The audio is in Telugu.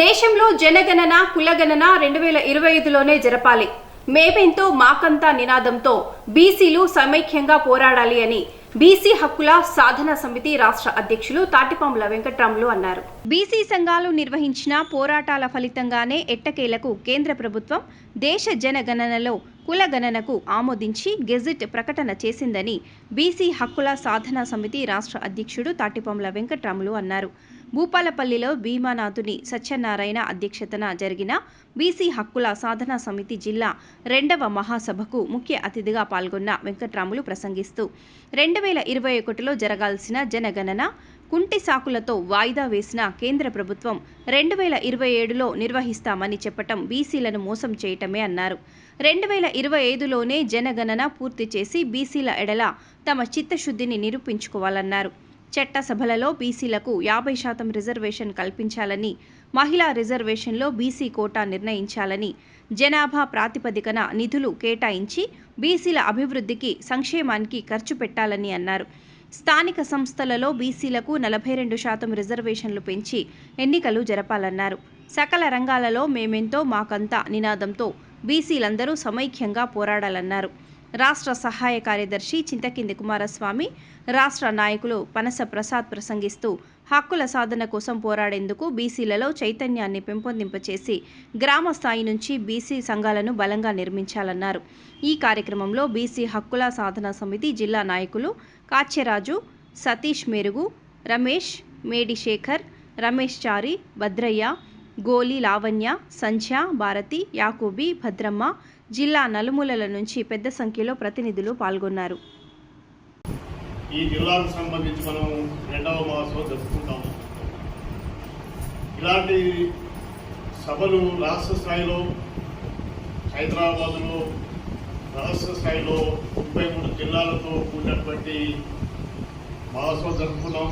దేశంలో జనగణన కులగణన రెండు వేల ఇరవై ఐదులోనే జరపాలి. మేమెంతో మాకంతా నినాదంతో బీసీలు సమైక్యంగా పోరాడాలి అని బీసీ హక్కుల సాధన సమితి రాష్ట్ర అధ్యక్షులు తాటిపాముల వెంకట్రాములు అన్నారు. బీసీ సంఘాలు నిర్వహించిన పోరాటాల ఫలితంగానే ఎట్టకేలకు కేంద్ర ప్రభుత్వం దేశ జనగణనలో కులగణనకు ఆమోదించి గెజిట్ ప్రకటన చేసిందని బీసీ హక్కుల సాధన సమితి రాష్ట్ర అధ్యక్షుడు తాటిపాముల వెంకట్రాములు అన్నారు. భూపాలపల్లిలో భీమానాథుని సత్యనారాయణ అధ్యక్షతన జరిగిన బీసీ హక్కుల సాధన సమితి జిల్లా రెండవ మహాసభకు ముఖ్య అతిథిగా పాల్గొన్న వెంకట్రాములు ప్రసంగిస్తూ రెండు వేల ఇరవై ఒకటిలో జరగాల్సిన జనగణన కుంటి సాకులతో వాయిదా వేసిన కేంద్ర ప్రభుత్వం రెండు వేల ఇరవై ఏడులో నిర్వహిస్తామని చెప్పటం బీసీలను మోసం చేయటమే అన్నారు. రెండు వేల ఇరవై ఐదులోనే జనగణన పూర్తి చేసి బీసీల ఎడల తమ చిత్తశుద్ధిని నిరూపించుకోవాలన్నారు. చట్టసభలలో బీసీలకు యాభై శాతం రిజర్వేషన్ కల్పించాలని మహిళా రిజర్వేషన్లో బీసీ కోటా నిర్ణయించాలని జనాభా ప్రాతిపదికన నిధులు కేటాయించి బీసీల అభివృద్ధికి సంక్షేమానికి ఖర్చు పెట్టాలని అన్నారు. స్థానిక సంస్థలలో బీసీలకు నలభై రెండు శాతం రిజర్వేషన్లు పెంచి ఎన్నికలు జరపాలన్నారు. సకల రంగాలలో మేమెంతో మాకంతా నినాదంతో బీసీలందరూ సమైక్యంగా పోరాడాలన్నారు. రాష్ట్ర సహాయ కార్యదర్శి చింతకింది కుమారస్వామి రాష్ట్ర నాయకులు పనస ప్రసాద్ ప్రసంగిస్తూ హక్కుల సాధన కోసం పోరాడేందుకు బీసీలలో చైతన్యాన్ని పెంపొందింపచేసి గ్రామ స్థాయి నుంచి బీసీ సంఘాలను బలంగా నిర్మించాలన్నారు. ఈ కార్యక్రమంలో బీసీ హక్కుల సాధన సమితి జిల్లా నాయకులు కాచ్యరాజు సతీష్ మెరుగు రమేష్ మేడి శేఖర్ రమేష్ చారి భద్రయ్య గోలి లావణ్య సంధ్య భారతి యాకూబి భద్రమ్మ జిల్లా నలుమూలల నుంచి పెద్ద సంఖ్యలో ప్రతినిధులు పాల్గొన్నారు. ఈ జిల్లాకు సంబంధించి మనం రెండవ మహోత్సవం జరుపుకుంటాము ఇలాంటి సభలు రాష్ట్ర స్థాయిలో హైదరాబాదులో రాష్ట్ర స్థాయిలో ముప్పై మూడు జిల్లాలతో కూడినటువంటి మహోత్సవం జరుపుకున్నాం.